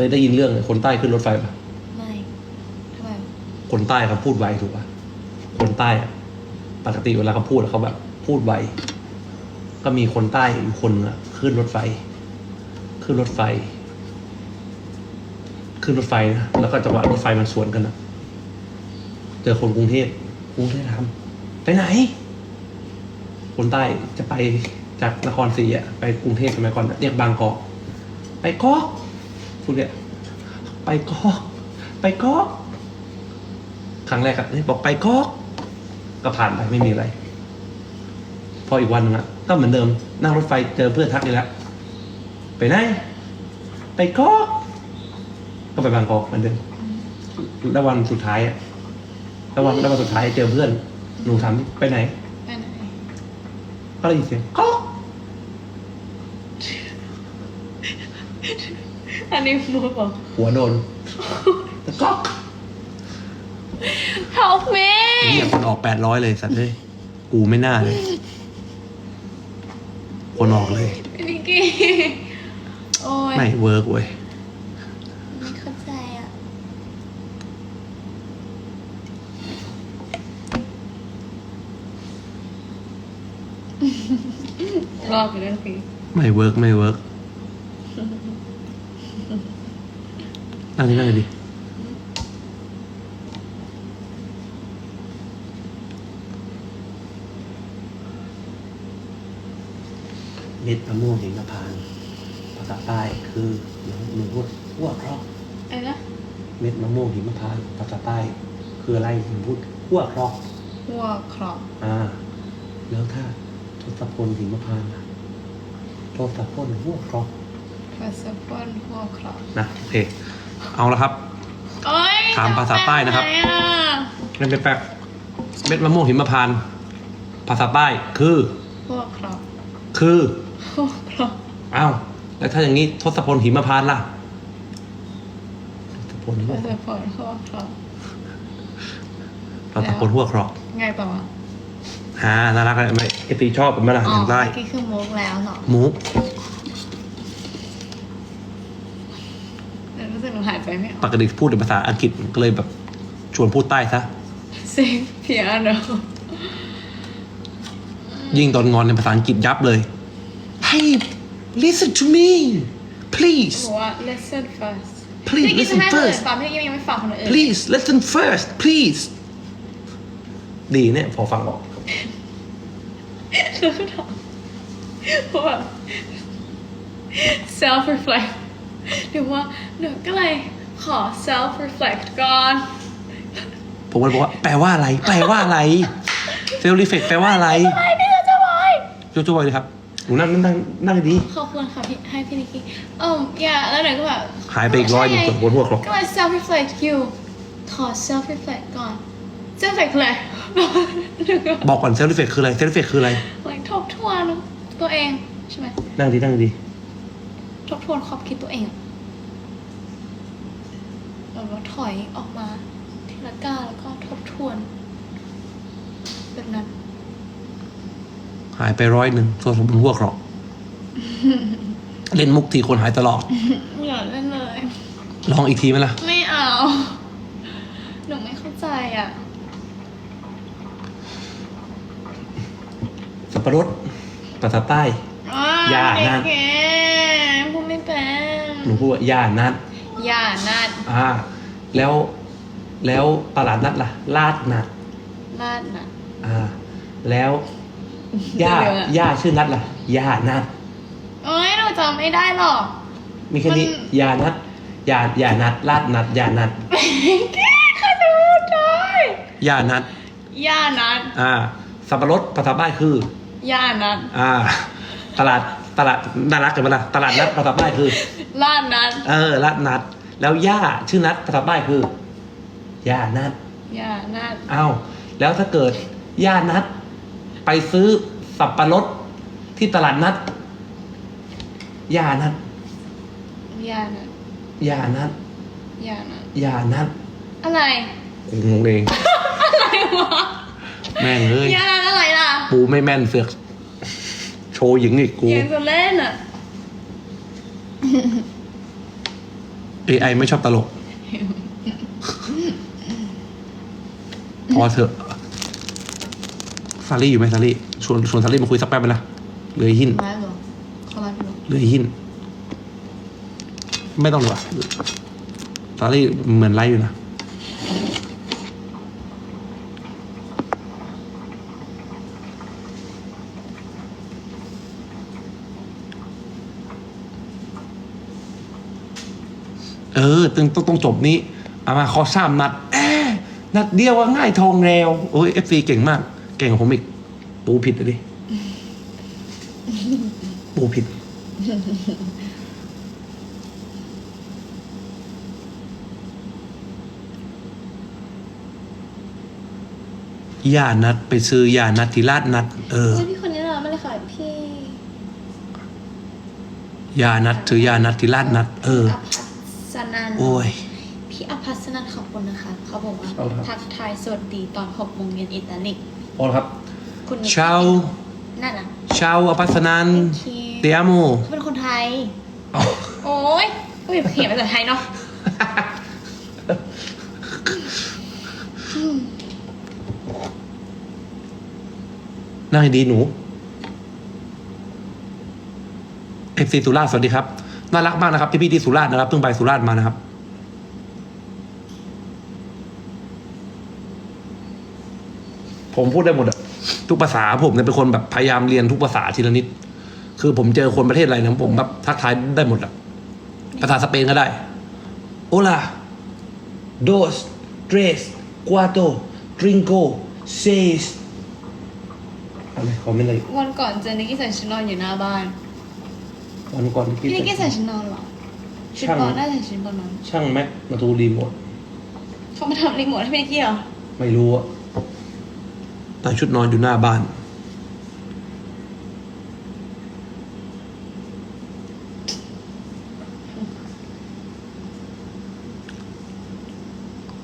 เคยได้ยินเรื่องคนใต้ขึ้นรถไฟปะไม่ทำไมคนใต้เขาพูดไวถูกปะคนใต้อะปกติเวลาเขาพูดอะเขาแบบพูดไวก็มีคนใต้อยู่คนนึงอะขึ้นรถไฟ ขึ้นรถไฟ ขึ้นรถไฟนะแล้วก็จังหวะรถไฟมันสวนกันนะเจอคนกรุงเทพกรุงเทพทำไปไหน คนใต้จะไปจากนครศรีอะไปกรุงเทพสมัยก่อนอะเรียกบางกอกไปกอก พูดเนี่ยไปกอก ไปกอก ครั้งแรกอะนี่บอกไปกอก ก็ผ่านไปไม่มีอะไร พออีกวันหนึงอะก็เหมือนเดิม นั่งรถไฟเจอเพื่อนทักอีกแล้วไปไหน ไปกอก ก็ไปบางกอกเหมือนเดิมแล้ววันสุดท้ายอะแล้ววันแล้ววันสุดท้ายเจอเพื่อน หนูถามไปไหน ไปไหน ก็ได้ยินเสียงก๊อก อันนี้มูบอก หัวโดนก๊อก help me เงียบคนออกแปดร้อยเลยสัตว์เลยกูไม่น่าเลย คนออกเลยพี่นิกกี้โอ้ยไม่เวิร์กเว้ย ไม่เข้าใจอะ รอบไปเรื่องพี่ไม่เวิร์กไม่เวิร์ก นั่งดินั่งดิเม็ดมะม่วงหิมพานต์ภาษาใต้คือหนูหนูพูดหัวครอกอะไรนะเม็ดมะม่วงหิมพานต์ภาษาใต้คืออะไรหนูพูดหัวครอกหัวครอบอ่า แล้วถ้าทศพลหิมพานต์ล่ะทศพลหัวครอกภาษาพนหัวครอบนะโอเค เอาละครับ โอ้ยถามภาษาใต้นะครับ จำได้ไหมอะเล่นแป๊บๆเม็ดมะม่วงหิมพานต์ภาษาใต้คือหัวครอบคือหัวครอบอ้าวแล้วถ้าอย่างนี้ทศพลหิมพานต์ล่ะทศพลหัวภาษาพนหัวครอบทศพลหัวครอกไงต่อวะฮ่าน่ารักเลยไหมเอตีชอบเป็นไหมล่ะอ๋อทางใต้เมื่อกี้คือมุกแล้วเหรอมุก เดี๋ยวรู้สึก หนูหายใจไม่อปอกกติพูดแต่ภาษาอังกฤษก็เลยแบบชวนพูดใต้ซะเซฟเพียโนยิ่งตอนงอนในภาษาอังกฤษยับเลย Hey listen to me please บอกว่า listen first Please พี่กิ๊ก listen จะให้คนอื่น first ฟังพี่กิ๊กยังไม่ฟังคนอื่น please listen first please ดีเนี่ยพอฟังออกคือถามเพราะแบบ self reflect เดี๋ยวว่าหนูก็เลยขอ self reflect ก่อน ผมก็เลยบอกว่า แปลว่าอะไร แปลว่าอะไรเซลล์รีเฟกแปลว่าอะไรไปพี่จะจะบอยโจโจ้เลยครับหนูนั่งนั่งนั่งนั่งดีขอบคุณค่ะพี่ให้พี่นิกกี้เอออย่าแล้วหนูก็แบบหายไปอีกร้อยหนึ่งส่วนบนหัวครกก็เลย self reflect อยู่ขอ self reflect ก่อน self reflect คืออะไรหนูก็บอกก่อนเซลล์รีเฟกคืออะไรเซลล์รีเฟกคืออะไร like ทบทวนตัวเองใช่ไหมนั่งดีนั่งดี ทบทวนความคิดตัวเองอะแล้วก็ถอยออกมาทีละก้าวแล้วก็ทบทวนแบบนั้น หายไปร้อยหนึ่งส่วนบนหัวครกเล่นมุกทีคนหายตลอดอย่าเล่นเลย ลองอีกทีไหมล่ะ ไม่เอา หนูไม่เข้าใจอะ สับปะรดภาษาใต้อย่านะเก๋ๆพูด ไม่เป็นหนูพูดว่าย่านัดอย่านัดอ่า แล้วแล้วตลาดนัดล่ะ ลาดนัดลาดนัดอ่า แล้วย่าเดี๋ยวอะ ย่าชื่อนัดล่ะย่านัดโอ้ยหนูจำไม่ได้หรอก มีแค่นี้มัน ย่านัดย่าย่านัดลาดนัดย่านัดเก๋ใครจะพูดได้ย่านัด ย่านัดอ่า สับปะรดภาษาใต้คือ ย่านัดอ่า ตลาด ตลาดน่ารักกันไหมล่ะตลาดนัดภาษาใต้คือลาดนัดเออลาดนัด แล้วย่าชื่อนัดภาษาใต้คือย่านัดย่านัดอ้าวแล้วถ้าเกิดย่านัด ไปซื้อสับปะรดที่ตลาดนัดย่านัดย่านัดย่านัดย่านัดย่านัดอะไรกูงงเองอะไรวะแม่งเอ้ยย่านัดอะไรล่ะ ปูไม่แม่นเสือกโช ว์หญิงอีกกูยังจะเล่นอะ AI ไม่ชอบตลก พอเถอะซารี่อยู่ไหมซารี่ชวนชวนซารี่มาคุยสักแป๊บไปละเหลยหินไม้เหรอเขาไลฟ์อยู่เหรอเหลยหิน ไม่ต้องหรอกซารี่เหมือนไลฟ์อยู่นะ เออต้องต้องต้องจบนี้เอามาขอสามนัดแอะนัดเดียวว่าง่ายทองแล้วโอ้ยเอฟซีเก่งมาก เก่งกว่าผมอีก ปูผิดเลยดิปูผิด ยานัดไปซื้อยานัดที่ลาดนัด เออเฮ้ยพี่คนนี้น่ารักมากเลยค่ะพี่ยานัดถือยานัดที่ลาดนัด เออ อภัสนัน โอ้ย พี่อภัสนันขอบคุณนะคะ เขาบอกว่า เอาครับ ทักทายสวัสดีตอนหกโมงเย็นอิตาลีพอครับ คุณนิกเช้านั่นน่ะชาวอภัสนัน Thank you เตียโมเขาเป็นคนไทย โอ้ยก็มีเขียนภาษาไทยเนาะนั่งให้ดีหนูเอฟซีสุราษฎร์สวัสดีครับ น่ารักมากนะครับพี่พี่ๆที่สุราษฎร์นะครับเพิ่งไปสุราษฎร์มานะครับ ผมพูดได้หมดอะทุกภาษาผมเนี่ยเป็นคนแบบพยายามเรียนทุกภาษาทีละนิด คือผมเจอคนประเทศอะไรเนี่ยผมแบบทักทายได้หมดอะภาษาสเปนก็ได้ Hola dos tres cuatro cinco seis อะไรคอมเมนต์อะไรวันก่อนเจอนิกกี้ใส่ชุดนอนอยู่หน้าบ้านวันก่อนพี่นิกกี้ใส่ชุดนอนเหรอชุดนอนน่าจะใส่ชุดนอนช่างแม็กมาดูรีโมทเขามาทำรีโมทให้พี่นิกกี้เหรอไม่รู้อะ แต่ชุดนอนอยู่หน้าบ้าน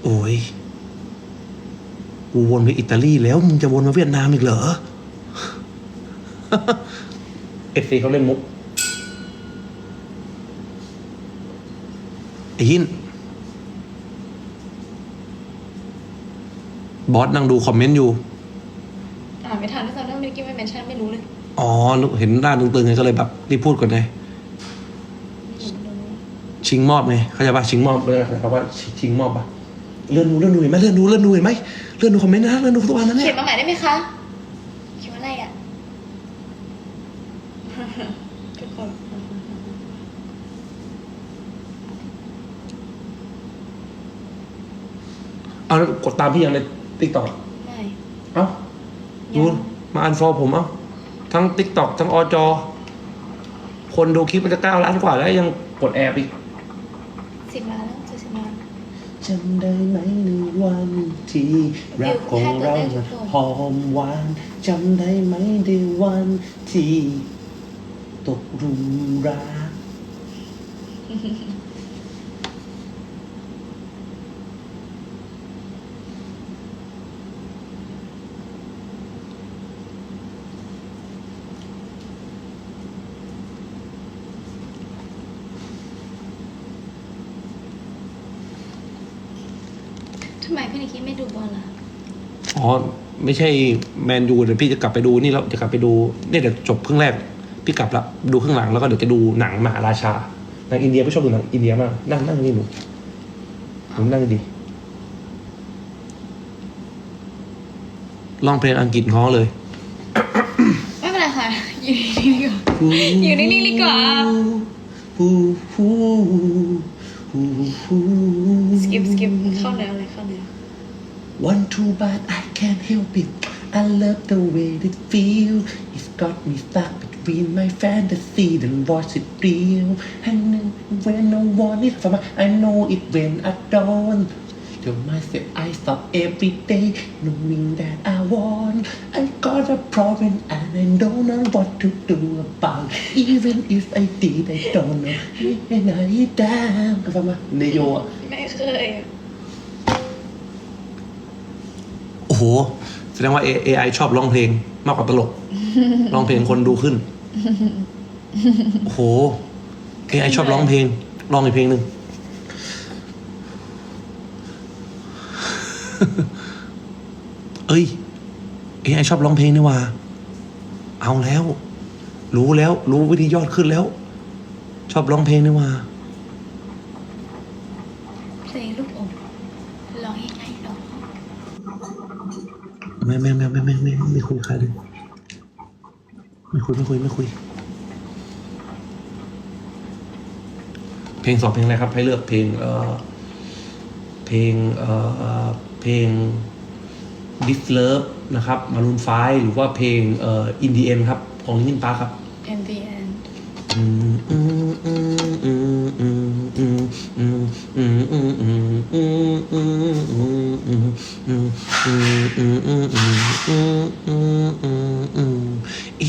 โอ้ย กูวนไปอิตาลีแล้วมึงจะวนมาเวียดนามอีกเหรอ เอฟซีเขาเล่นมุก ไอ้หินบอสนั่งดูคอมเมนต์อยู่ กกี้ไม่เมนชั่นไม่รู้เลยอ๋อเห็นหน้าตึงๆไงก็เลยแบบรีบพูดก่อนไงชิงมอบไงเขาใจปะชิงมอบเลยนะครับว่าชิงมอบปะเลื่อนดูเลื่อนดูเห็นไหมเลื่อนดูเลื่อนดูเห็นไหมเลื่อนดูคอมเมนต์นะเลื่อนดูทุกวันนะเนี่เขียยนมาใหม่ได้ไหมคะเขียนว่าอะไรอะทุกคนเอาแล้วกดตามพี่ยังในติ๊กต็อกไม่เอ้าดู มาอันฟอร์ผมเอ้าทั้งติ๊กต็อกทั้งอจอ คนดูคลิปมันจะเก้าล้านกว่าแล้วยังกดแอบอีกสิบล้านแล้วจะสิบล้าน จำได้ไหมในวันที่รักของเราหอมหวานจำได้ไหมในวันที่ตกหลุมรัก ทำไมพี่นิกกี้ไม่ดูบอลล่ะ อ๋อไม่ใช่แมนยูเดี๋ยวพี่จะกลับไปดูนี่แล้วจะกลับไปดูเนี่ยเดี๋ยวจบครึ่งแรก พี่กลับละดูครึ่งหลังแล้วก็เดี๋ยวจะดูหนังมหาราชาหนังอินเดียพี่ชอบดูหนังอินเดียมากนั่งนั่งนี่หนูหนูนั่งดีร้องเพลงอังกฤษง้อเลยไม่เป็นไรค่ะอยู่นิ่งๆดีกว่าอยู่นิ่งๆดีกว่าสกิปสกิปเข้าเนื้อเลยเข้าเนื้อ One too bad I can't help it I love the way it feel It's got me stuck between my fantasy and what's it real And then when I want it from I know it when I don't Tell myself I stop every day knowing that I want I got a problem and I don't know what to do about Even if I did I don't know and I damn ฟังมาเนโยอ่ะ ไม่เคย โอ้โห แสดงว่า AI ชอบร้องเพลงมากกว่าตลก ร้องเพลงคนดูขึ้น โอ้โห AI ชอบร้องเพลง ร้องอีกเพลงหนึ่ง เอ้ย AI ชอบร้องเพลงนี่ว่า เอาแล้ว รู้แล้ว รู้วิธียอดขึ้นแล้ว ชอบร้องเพลงนี่ว่า ไม่ไม่ไม่ไม่ไม่ไม่ไม่คุยกับใครเลยไม่คุยไม่คุยไม่คุย เพลงสองเพลงอะไรครับ ให้เลือกเพลงเอ่อเพลงเอ่อเพลง This Love นะครับมารูนไฟหรือว่าเพลงเอ่อ In the End ครับ ของลินปาครับ in the end It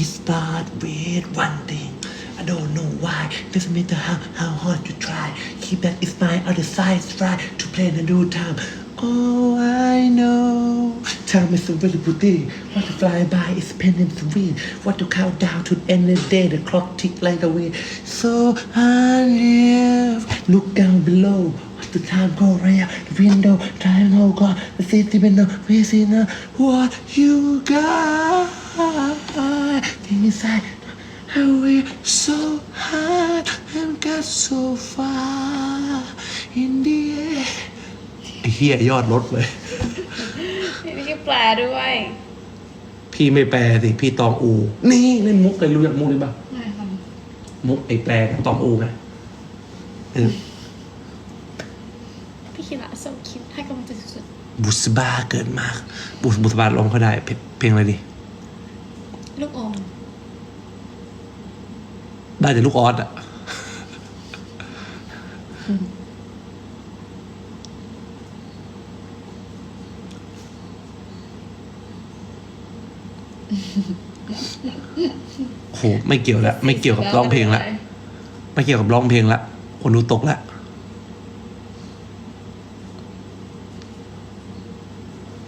start with one thing. I don't know why. Doesn't matter how how hard you try. Keep that in mind other side try to play in the new time. Oh I know time is a really thing what to fly by is pen and sweet what to count down to the end of the day the clock tick like a way so I live look down below Watch the time go right out the window time go go the city window we see now what you got inside Highway so high and got so far in the air ไอ้เฮียยอดรถเลย ไม่ใช่ แปลด้วย พี่ไม่แปลสิ พี่ตองอู นี่เล่นมุกเลยรู้จักมุกหรือเปล่าไม่ค่ะมุกไอ้แปลกับตองอูไงเออพี่คิดละส่งคลิปให้กำลังใจสุดบุษบาเกิดมาก บุษบุษบาร้องเขาได้ เพลงเพลงอะไรดี ๆลูกอมได้แต่ลูกออสอะ โหไม่เกี่ยวแล้วไม่เกี่ยวกับร้องเพลงละไม่เกี่ยวกับร้องเพลงละคนดูตกละ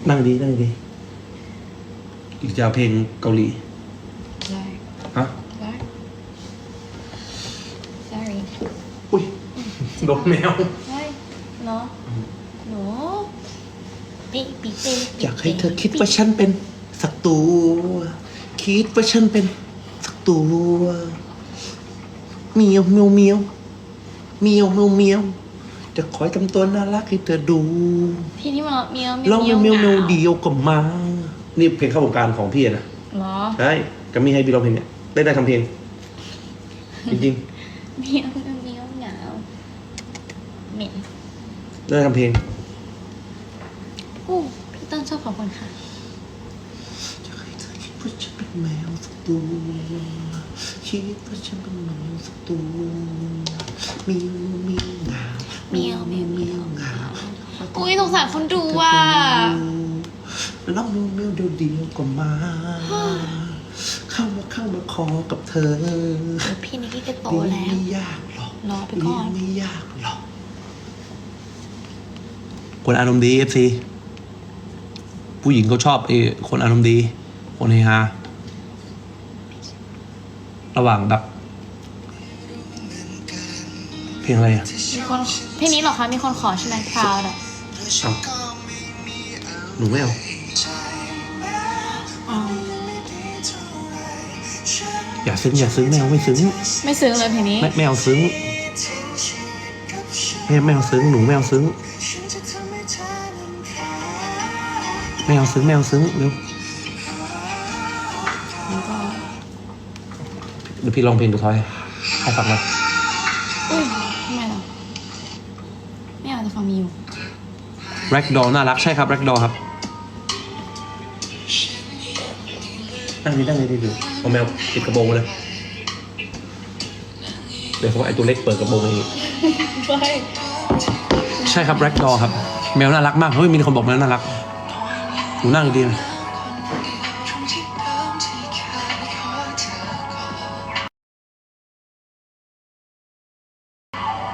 นั่งดีนั่งดีอีกจะเอาเพลงเกาหลีได้ฮะได้ sorry อุ้ยโดนแมวได้เนาะหนูปีปีเต้อยากให้เธอคิดว่าฉันเป็นสัก ตัว คิดว่าฉันเป็นสักตัวเมียวเมียวเมียวเมียวเมียวเมียวจะคอยทำตัวน่ารักให้เธอดูพี่นี่มาเมียวลองเมียวเมียวเมียวเดียวก็มา นี่เพลงเข้าวงการของพี่นะเหรอใช่ก็มีให้พี่ร้องเพลงเนี่ยได้ได้ทำเพลง จริงเมียวเมียวเมียวเหงาเหม็นๆได้ทำเพลงโอ้พี่ต้นชอบขอบคุณค่ะ อยากให้เธอคิดว่าฉันเป็น แมวสักตัวคิดว่าฉันเป็นแมวสักตัวเมียวเมียวเหงาเมียวเมียวเมียวเหงาอุ้ยสงสารคนดูว่ะลองดูเมียวเดียวเดียวก็มา เข้ามาเข้ามาคอกับเธอ พี่นิกกี้ก็โตเรียนแล้วไม่ยากหรอกรอไปก่อนเรียไม่ยากหรอกคนอารมณ์ดีเอฟซีผู้หญิงเขาชอบไอ้คนอารมณ์ดี คนเฮฮา ระหว่างแบบ เพลงอะไรอะมีคนเพลงนี้เหรอคะ มีคนขอใช่ไหมพราวอะเอาหนูไม่เอาอ๋ออย่าซึ้งอย่าซึ้งไม่เอาไม่ซึ้งไม่ซึ้งเลยเพลงนี้ไม่ไม่เอาซึ้งไม่ไม่เอาซึ้งหนูไม่เอาซึ้งไม่เอาซึ้งไม่เอาซึ้งเร็วแล้ว เดี๋ยวพี่ลองเพลงดูทอยให้ฟังเลยอุ้ยทำไมล่ะไม่เอาจะฟังมิวแร็กดอน่ารักใช่ครับแร็กดอครับนั่งนี่นั่งนี่ดูเอาแมวปิดกระโปรงมาเลยเดี๋ยวเขาไอตัวเล็กเปิดกระโปรงเองใช่ใช่ครับแร็กดอครับ แมวน่ารักมากเฮ้ยมีคนบอกแมวน่ารักหนูนั่งดีๆนะ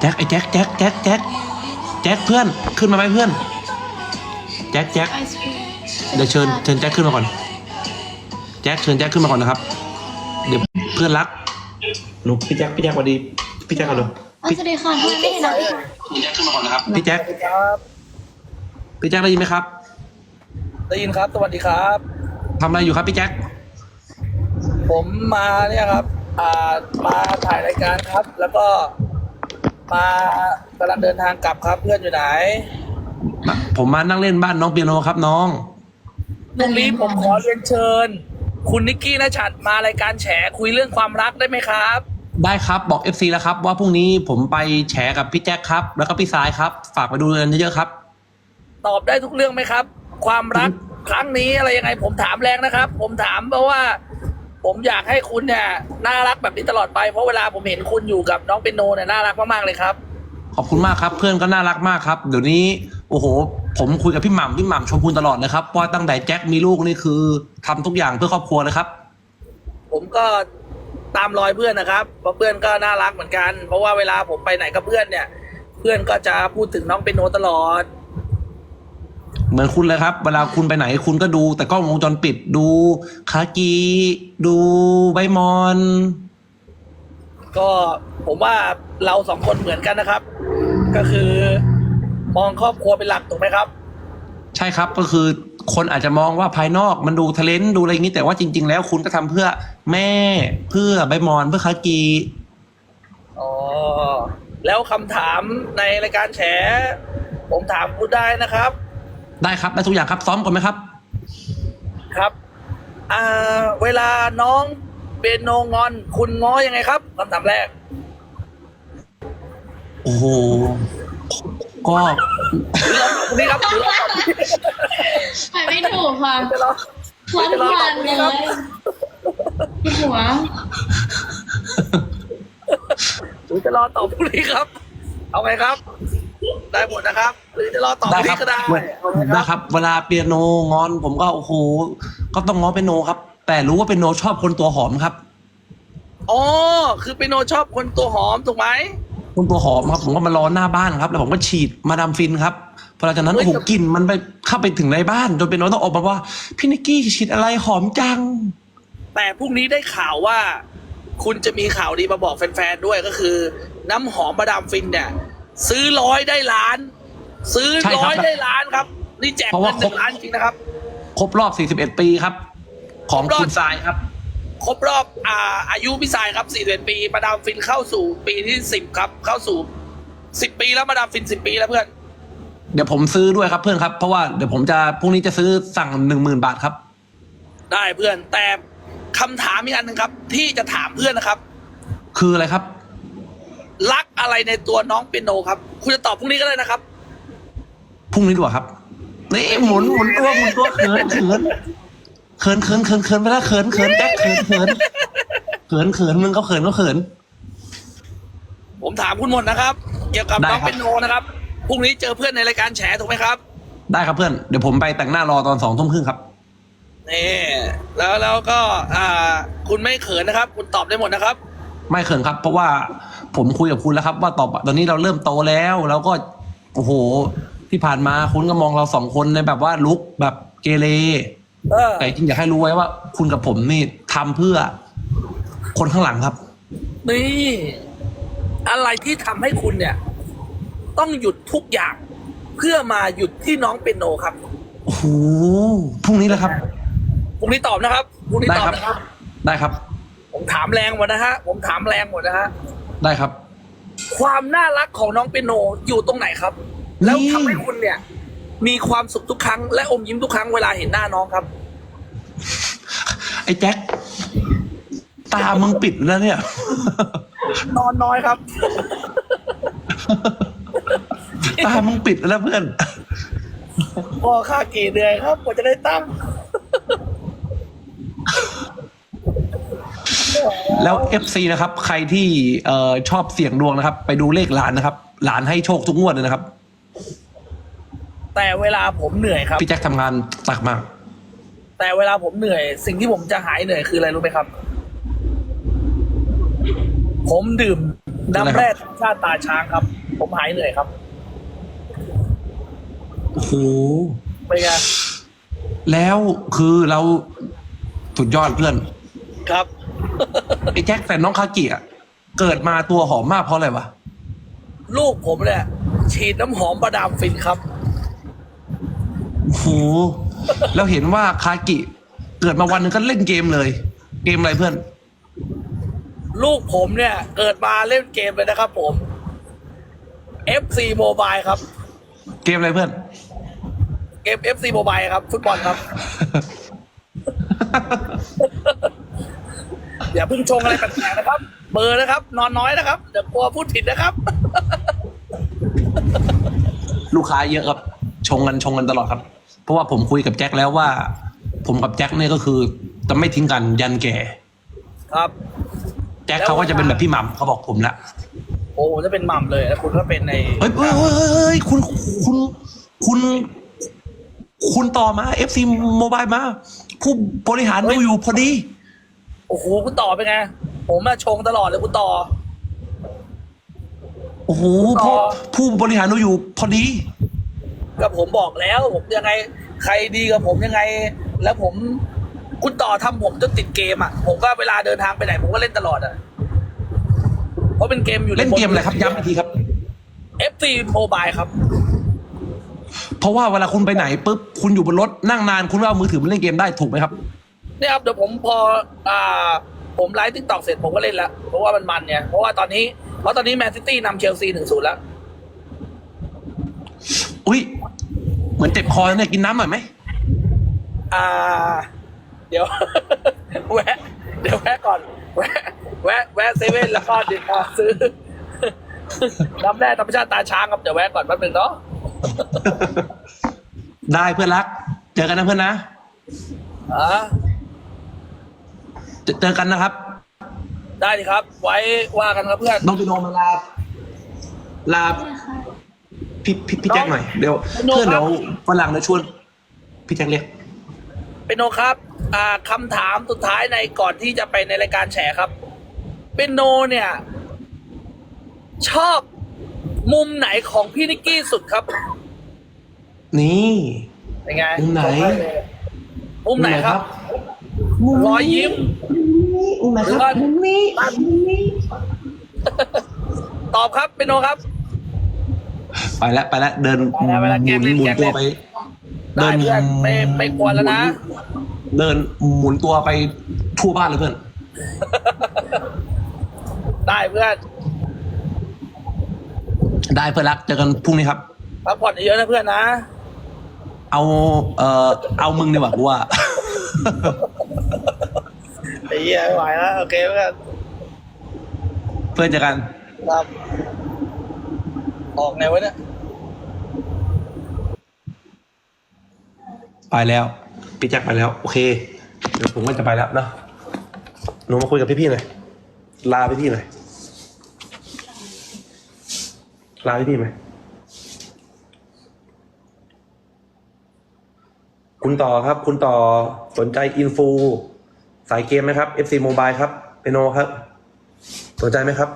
จ็คไอ้แจ็คแจ็คแจ็คแจ็คแจ็คเพื่อนขึ้นมาไหมเพื่อน แจ็คแจ็คไอศครีมเดี๋ยวเชิญเชิญแจ็คขึ้นมาก่อน แจ็คเชิญแจ็คขึ้นมาก่อนนะครับ เดี๋ยวเพื่อนรักหนูพี่แจ็คพี่แจ็คสวัสดีพี่แจ็คก่อนเลยอ๋อสวัสดีค่ะทำไมไม่เห็นนะพี่แจ็คขึ้นมาก่อนนะครับพี่แจ็คพี่แจ็คได้ยินไหมครับ ได้ยินครับ สวัสดีครับทำอะไรอยู่ครับพี่แจ็คผมมาเนี่ยครับอ่ามาถ่ายรายการครับ แล้วก็ มากำลังเดินทางกลับครับ เพื่อนอยู่ไหน ผมมานั่งเล่นบ้านน้องเปียโนครับน้อง ตรงนี้ผมขอเรียนเชิญ คุณนิกกี้นะฉัดมารายการแฉคุยเรื่องความรักได้ไหมครับ ได้ครับบอก FC แล้วครับ ว่าพรุ่งนี้ผมไปแฉกับพี่แจ็คครับ แล้วก็พี่สายครับ ฝากไปดูกันเยอะๆครับ ตอบได้ทุกเรื่องไหมครับ ความรักครั้งนี้อะไรยังไงผมถามแรงนะครับ ผมถามเพราะว่า ผมอยากให้คุณเนี่ยน่ารักแบบนี้ตลอดไปเพราะเวลาผมเห็นคุณอยู่กับน้องเปียโนเนี่ยน่ารักมากๆเลยครับ ขอบคุณมากครับ เพื่อนก็น่ารักมากครับ เดี๋ยวนี้ โอ้โห ผมคุยกับพี่หม่ำพี่หม่ำชมพูตลอดเลยครับว่าตั้งแต่แจ็คมีลูกนี่คือทำทุกอย่างเพื่อครอบครัวเลยครับ ผมก็ตามรอยเพื่อนนะครับเพราะเพื่อนก็น่ารักเหมือนกัน เพราะว่าเวลาผมไปไหนกับเพื่อนเนี่ย เพื่อนก็จะพูดถึงน้องเปียโนตลอด เหมือนคุณเลยครับ เวลาคุณไปไหนคุณก็ดู แต่กล้องวงจรปิดดูคากีดูใบมอน ก็ผมว่าเราสองคนเหมือนกันนะครับ ก็คือ มองครอบครัวเป็นหลักถูกไหมครับ ใช่ครับก็คือคนอาจจะมองว่าภายนอกมันดูทะเลนดูอะไรอย่างนี้แต่ว่าจริง ๆ แล้วคุณก็ทำเพื่อแม่เพื่อใบมอนเพื่อคากีอ๋อ แล้วคำถามในรายการแฉ ผมถามคุณได้นะครับ ได้ครับได้ทุกอย่างครับ ซ้อมก่อนไหมครับ ครับอ่าเวลาน้องเปียโนงอน คุณง้อยังไงครับคำถามแรก โอ้โหก็หรือเราตอบคนนี้ครับหรือเราตอบคนนี้ไปไม่ถูกค่ะจะรอพร้อมจะรอทตอวบนคนเลนี้ครับยหัวหรือจะรอตอบคนนี้ครับ เอาไงครับ ได้หมดนะครับ หรือจะรอตอบได้คนครันี้บก็ได้เอาไงได้คครับรับ เวลาเปียโนงอนผมก็โอ้โหก็ต้องง้อเปียโนครับ แต่รู้ว่าเปียโนชอบคนตัวหอมครับ อ๋อคือเปียโนชอบคนตัวหอมถูกไหม คนตัวหอมครับผมก็มารอหน้าบ้านครับ แล้วผมก็ฉีดมาดามฟินครับพอหลังจากนั้นเฮ้ยโอ้โหกลิ่นมันไปเข้าไปถึงในบ้านจนเปียโนต้องออกมาว่าพี่นิกกี้ฉีดอะไรหอมจัง แต่พรุ่งนี้ได้ข่าวว่า คุณจะมีข่าวดีมาบอกแฟนๆด้วยก็คือ น้ำหอมมาดามฟินเนี่ย ซื้อร้อยได้ล้าน ซื้อใช่ครับร้อยได้ล้านครับ นี่แจกเพราะเงิว่านหนึ่งล้านจริงนะครับ ครบรอบ 41 ปีครับ ของครบรอบคุณทรายครับ ครบรอบอ่าอายุพี่สายครับ41ปีมาดามฟินเข้าสู่ปีที่ 10 ครับ เข้าสู่ 10 ปีแล้วมาดามฟิน 10 ปีแล้วเพื่อน เดี๋ยวผมซื้อด้วยครับเพื่อนครับ เพราะว่าเดี๋ยวผมจะพรุ่งนี้จะซื้อสั่งหนึ่งหมื่นบาทครับ ได้เพื่อนแต่คำถามอีกอันหนึ่งครับ ที่จะถามเพื่อนนะครับ คืออะไรครับ รักอะไรในตัวน้องเปียโนครับ คุณจะตอบพรุ่งนี้ก็ได้นะครับ พรุ่งนี้ดีกว่าครับนี่หมุนหมุนตัวหมุนตัวเขินเขินเขินเขินเขินเขินไปแล้วเขินเขินแจ็คเขินเขินเขินเขินมึงก็เขินก็เขิน ผมถามคุณหมดนะครับ เกี่ยวกับได้น้องครับ เปียโนนะครับพรุ่งนี้เจอเพื่อนในรายการแฉถูกไหมครับได้ครับเพื่อนเดี๋ยวผมไปแต่งหน้ารอตอนสองทุ่มครึ่งครับ นี่แล้วแล้วก็อ่า คุณไม่เขินนะครับ คุณตอบได้หมดนะครับ ไม่เขินครับ เพราะว่าผมคุยกับคุณแล้วครับว่าต่อตอนนี้เราเริ่มโตแล้วแล้วก็โอ้โห ที่ผ่านมาคุณก็มองเราสองคนในแบบว่าลุกแบบเกเรเออแต่จริงอยากให้รู้ไว้ว่า คุณกับผมนี่ทำเพื่อ คนข้างหลังครับ นี่ อะไรที่ทำให้คุณเนี่ย ต้องหยุดทุกอย่าง เพื่อมาหยุดที่น้องเปียโนครับโอ้โหพรุ่งนี้แล้วครับพรุ่งนี้ตอบนะครับพรุ่งนี้ได้ตอบครับนะครับ ได้ครับ ผมถามแรงหมดนะฮะ ผมถามแรงหมดนะฮะ ได้ครับ ความน่ารักของน้องเปียโนอยู่ตรงไหนครับ แล้วนี่ทำให้คุณเนี่ย มีความสุขทุกครั้งและอมยิ้มทุกครั้งเวลาเห็นหน้าน้องครับ ไอ้แจ็คตามึงปิดแล้วเนี่ย นอนน้อยครับ ตามึงปิดแล้วเพื่อนพ่อค่ากี่เดือนครับกว่าจะได้ตั้ง แล้ว FC นะครับ ใครที่เอ่อชอบเสี่ยงดวงนะครับ ไปดูเลขหลานนะครับ หลานให้โชคทุกงวดเลยนะครับ แต่เวลาผมเหนื่อยครับ พี่แจ็คทำงานหนักมาก แต่เวลาผมเหนื่อย สิ่งที่ผมจะหายเหนื่อยคืออะไรรู้ไหมครับ ผมดื่มอะไรครับ น้ำแร่ธรรมชาติตาช้างครับ ผมหายเหนื่อยครับโอ้โห เป็นไงแล้วคือเราสุดยอดเพื่อน ครับ ไอ้แจ็คแฟนน้องคากิอะเกิดมาตัวหอมมากเพราะอะไรวะลูกผมเนี่ยฉีดน้ำหอมประดามฟินครับ โอ้โหแล้วเห็นว่าคากิ เกิดมาวันหนึงก็เล่นเกมเลย เกมอะไรเพื่อน ลูกผมเนี่ย เกิดมาเล่นเกมเลยนะครับผม FC Mobile ครับ เกมอะไรเพื่อน เกม FC Mobile ครับ ฟุตบอลครับ อย่าเพิ่งชงอะไรแปลกๆนะครับ เบอร์นะครับ นอนน้อยนะครับเดี๋ยวกลัวพูดผิดนะครับ ลูกค้าเยอะครับ ชงกันชงกันตลอดครับ เพราะว่าผมคุยกับแจ็คแล้วว่า ผมกับแจ็คเนี่ยก็คือจะไม่ทิ้งกันยันแก่ ครับ แจ็คเขาก็จะเป็นแบบพี่หม่ำเขาบอกผมละโอ้ผมจะเป็นหม่ำเลยแล้วคุณก็เป็นในเฮ้ยเฮ้ยเฮ้ยเฮ้ยเฮ้ยคุณคุณคุณคุณต่อมาเอฟซีโมบายมา ผู้บริหารดูอยู่พอดี โอ้โหคุณต่อเป็นไง ผมมาชงตลอดเลยคุณต่อ โอ้โหต่ผู้อผู้บริหารดูอยู่พอดี ก็ผมบอกแล้วผมยังไง ใครดีกับผมยังไง แล้วผมคุณต่อทำผมจนติดเกมอะ ผมก็เวลาเดินทางไปไหน ผมก็เล่นตลอดอะ เพราะเป็นเกมอยู่ในเล่นเกมอะไรครับย้ำอีกทีครับเอฟซีโมบายครับ เพราะว่าเวลาคุณไปไหนปุ๊บคุณอยู่บนรถนั่งนานคุณก็เอามือถือมาเล่นเกมได้ถูกไหมครับ เนี่ยครับเดี๋ยวผมพออ่าผมไลฟ์ทิกตอกเสร็จผมก็เล่นแล้วเพราะว่ามันมันเนี่ยเพราะว่าตอนนี้เพราะตอนนี้แมนซิตี้นำเชลซีหนึ่งศูนย์แล้วอุ้ยเหมือนเจ็บคอเนี่ยกินน้ำหน่อยไหมอ่า เดี๋ยว แวะ เดี๋ยวแวะก่อน แวะ แวะแวะเซเว่นแล้วก็เดินมาซื้อน้ำแร่ธรรมชาติตาช้างครับเดี๋ยวแวะก่อนแป๊บนึงเนาะได้เพื่อนรัก เจอกันนะเพื่อนนะอ่า เจอเจอกันนะครับ ได้ดิครับ ไว้ว่ากันครับเพื่อนน้องปิโนมาลาลาพี่พี่พี่แจ็คหน่อยเดี๋ยวโนครับเพื่อนเดี๋ยวฝรั่งจะชวนพี่แจ็คเรียกเป็นโนครับอ่าคำถามสุดท้ายในก่อนที่จะไปในรายการแฉครับ เป็นโนเนี่ย ชอบมุมไหนของพี่นิกกี้สุดครับ นี่เป็นไงมุมไหน มุมไหนครับ รอยยิ้มมุมไหนหรือครัว่าบมุมนี้มุมนี้ตอบครับเป็นโนครับ ไปแล้วไปแล้วเดินไปแล้วไปแล้วหแกล้มุงนเล่นหมุนแกล้งตัวเล่นไปได้เพื่อนไม่ไม่กวนแล้วนะ เดินหมุนตัวไปทั่วบ้านเลยเพื่อน ได้เพื่อน ได้เพื่อนรักเจอกันพรุ่งนี้ครับพักผ่อนเยอะๆนะเพื่อนนะ เอา เอ่อ เอามึงดีกว่ากูว่าไอ้ เหี้ยไม่ไหวแล้วโอเคเพื่อนเพื่อนเจอกันครับ ออกไงวะเนี่ยไปแล้วพี่แจ็คไปแล้ว โอเค เดี๋ยวผมก็จะไปแล้วเนาะหนูมาคุยกับพี่ๆหน่อยลาพี่ๆหน่อยลาพี่ๆไหมคุณต่อครับ คุณต่อสนใจอินฟู สายเกมไหมครับ FC Mobile ครับเปโนครับสนใจไหมครับ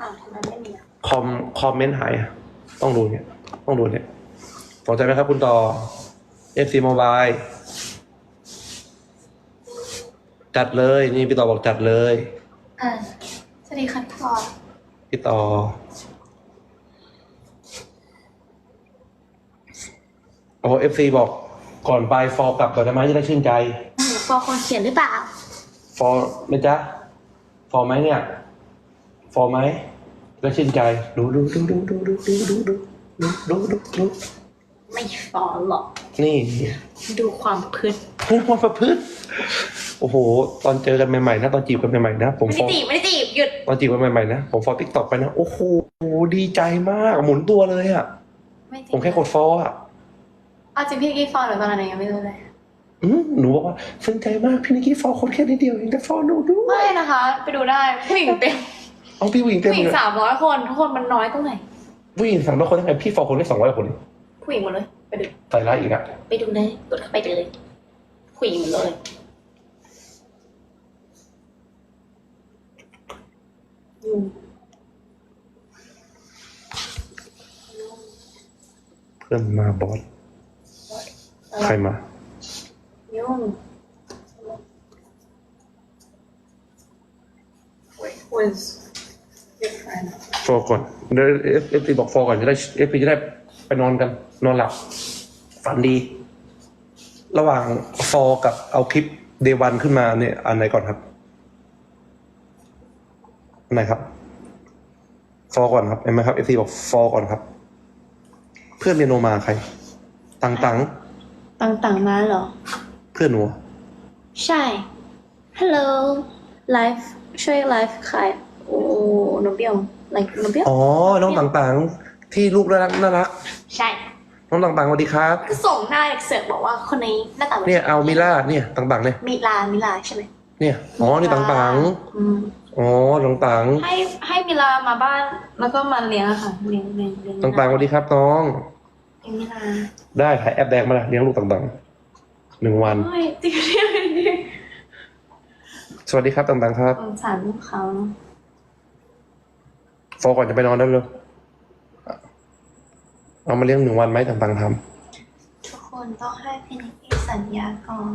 อ้าวทำไมไม่มีอะคอมคอมเมนต์หายอะต้องดูเนี่ย ต้องดูเนี่ยสนใจไหมครับ คุณต่อ FC Mobile จัดเลยนี่พี่ต่อบอกจัดเลย อ่าสวัสดีค่ะพ่อพี่ต่อ โอ้เอฟซีบอก ก่อนไปฟอร์กลับก่อนได้ไหมจะได้ชื่นใจ ฟอคนเขียนหรือเปล่า ฟอร์ไหมจ๊ะ ฟอร์ไหมเนี่ย ฟอร์ไหมจะได้ชื่นใจ ดูดูดูดูดูดูดูดูดูดูดูดูดูไม่ฟอหรอก นี่ดูความพืชพูดความประพฤติโอ้โห ตอนเจอกันใหม่ๆนะ ตอนจีบกันใหม่ๆนะ ผมไม่ฟได้อร์จีบไม่ได้จีบหยุด ตอนจีบกันใหม่ๆนะ ผมฟอร์ติ๊กต็อกไปนะ โอ้โห ดีใจมาก หมุนตัวเลยอะไม่จริงผมแค่กดฟอร์อะ เอาจริงพี่กี้ฟอหรือตอนไหนยังไม่รู้เลยอืมหนูบอกว่าสนใจมากพี่นิกกี้ฟอลคนแค่นิดเดียวเองแต่ฟอลหนูด้วยไม่นะคะ ไปดูได้ผู้หญิงเต็มเอาพี่ผู้หญิงเต็มผู้หญิงเลยสามร้อยคนทุกคนมันน้อยตรงไหนผู้หญิงสามร้อยคนยังไงพี่ฟอลคนได้สองร้อยคนผู้หญิงหมดเลย ไปดูใส่ร้ายอีกอะไปดูเลยกดเข้าไปเลยผู้หญิงหมดเลยยุ่งเพื่อนมาบอส ใครมายุ่ง Wait, who is your friend? ฟอลก่อนเดี๋ยวเอฟเอฟซีบอกฟอลก่อนจะได้เอฟซีจะได้ไปนอนกัน นอนหลับ ฝันดี ระหว่างฟอกับเอาคลิปเดวันขึ้นมาเนี่ยอันไหนก่อนครับอันไหนครับ ฟอก่อนครับเห็นไหมครับเอฟซีบอกฟอก่อนครับ เพื่อนเปียโนมาใครตังตัง ต่างๆมาเหรอ เพื่อนหนูใช่ฮัลโหลไลฟ์ช่วยไลฟ์ขายโอ้นมเบี้ยวไลฟ์นมเบี้ยวอ๋อ น้องต่างๆ ที่ลูกน่ารักน่ารัก ใช่ น้องต่างๆสวัสดีครับ ก็ส่งหน้าเสือกบอกว่าคนนี้หน้าตาหมืเนี่ยเอามิล่าเนี่ยต่างๆเนี่ยมิลามิลาใช่ไหมเนี่ยอ๋อนี่ต่างอืมๆอ๋อต่างให้ให้มิลามาบ้านแล้วก็มาเลี้ยงอะค่ะเลี้ยงเลี้ยงเลี้ยงๆต่างๆสวัสดีครับน้อง เลี้ยงมิลาได้ถ่ายแอปแดงมาละเลี้ยงลูกต่างๆหนึ่งวัน โอ้ยจริงๆดิสวัสดีครับต่างๆครับสงสารลูกเขาเนอะฟอก่อนจะไปนอนได้เลยเอามาเลี้ยงหนึ่งวันไหมต่างๆททุกคนต้องให้พี่นิกกี้สัญญาก่อน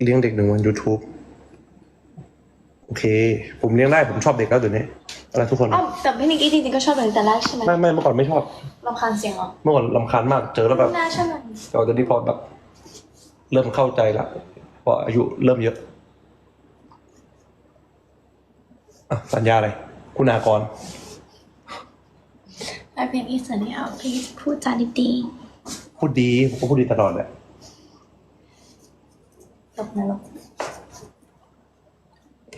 ำเลี้ยงเด็กหนึ่งวัน YouTube โอเค ผมเลี้ยงได้ผมชอบเด็กแล้วเดี๋ยวนี้อะไรทุกคนอ๋อแต่พี่นิกกี้จริงๆก็ชอบเลยแต่แรกใช่ไหมไม่ไม่เมื่อก่อนไม่ชอบรำคาญเสียงเหรอเมื่อก่อนลำคาญมากเจอแล้วแบบน่าชอบมันแต่ตอนนี้พอแบบ เริ่มเข้าใจละเพราะอายุเริ่มเยอะอะสัญญาอะไร คุณากรให้พี่นิกกี้สัญญาพี่จะพูดจาดีพูดดีผมก็พูดดีตลอดแหละๆตกนรก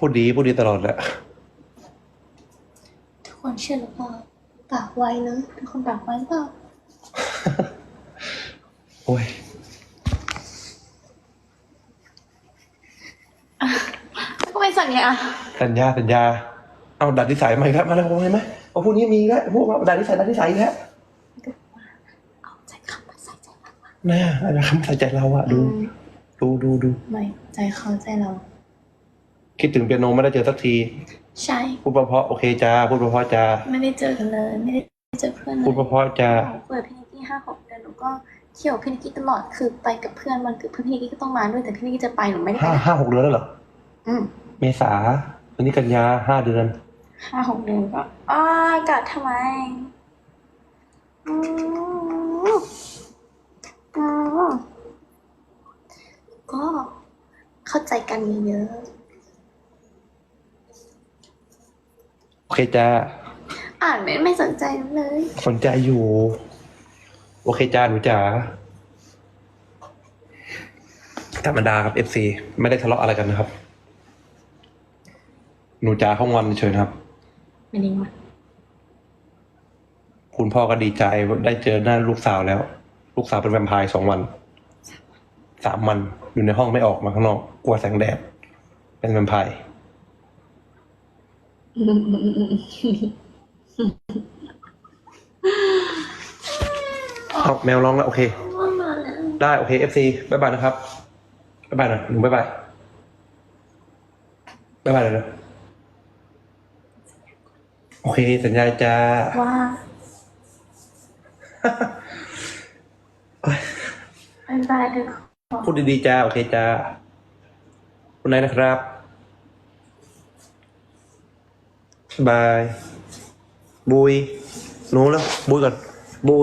พูดดีพูดดีตลอดแหละทุกคนเชื่อหรือเปล่าปากไวเนอะทุกคนปากไวหรือเปล่าโอ้ยแล้วก็ไม่สัญญาสัญญาสัญญา เอาดัดนิสัยมาอีกแล้วมาแล้วมาเลยไหมเอาพูดนี้มีอีกแล้วพูดมาดัดนิสัยดัดนิสัยอีกแล้วเอาใจคำมาใส่ใจมากน่าอะไรคำใส่ใจเราอะๆดูอืมดูดูดูไม่ใจเขาใจเรา คิดถึงเปียโนไม่ได้เจอสักที ใช่ พูดเพราะๆโอเคจ้าพูดเพราะๆจ้าไม่ได้เจอกันเลย ไม่ได้เจอเพื่อนเลพูดยเพราะๆจ้าหนูเปิดพี่นิกกี้ห้าหกเดือนหนูก็เที่ยวพี่นิกกี้ตลอดคือไปกับเพื่อนวันเกิดเพื่อนพี่นิกกี้ก็ต้องมาด้วยแต่พี่นิกกี้จะไปหนูไม่ได้ไปห้าห้าหกเดือนแล้วเหรออืมเมษาวันนี้กันยาห้าเดือนห้าหกเดือนก็อ้ากัดทำไมอืมอืมก็เข้าใจกันเยอะ โอเคจ้าๆอ่านไม่ไม่สนใจเลย สนใจอยู่ โอเคจ้าหนูจ๋าธรรมดาครับเอฟซีไม่ได้ทะเลาะอะไรกันนะครับ หนูจ๋าเขางอนเฉยๆนะครับ ไม่ได้มาคุณพ่อก็ดีใจว่าได้เจอหน้าลูกสาวแล้ว ลูกสาวเป็นแวมไพร์สองวัน สามวันอยู่ในห้องไม่ออกมาข้างนอก กลัวแสงแดดเป็นแวมไพร์ เอาแมวร้องแล้ว โอเคว่ามาแล้วได้โอเคเอฟซีบายบายนะครับบายบายหน่อยหนูบายบายบายบายเลยนะโอเค สัญญาจ้าว่าโอ๊ยบายบายทุกคนพูดดีๆจ้า โอเคจ้าคุณนายนะครับ บายบุยหนูแล้วบุยก่อนบุ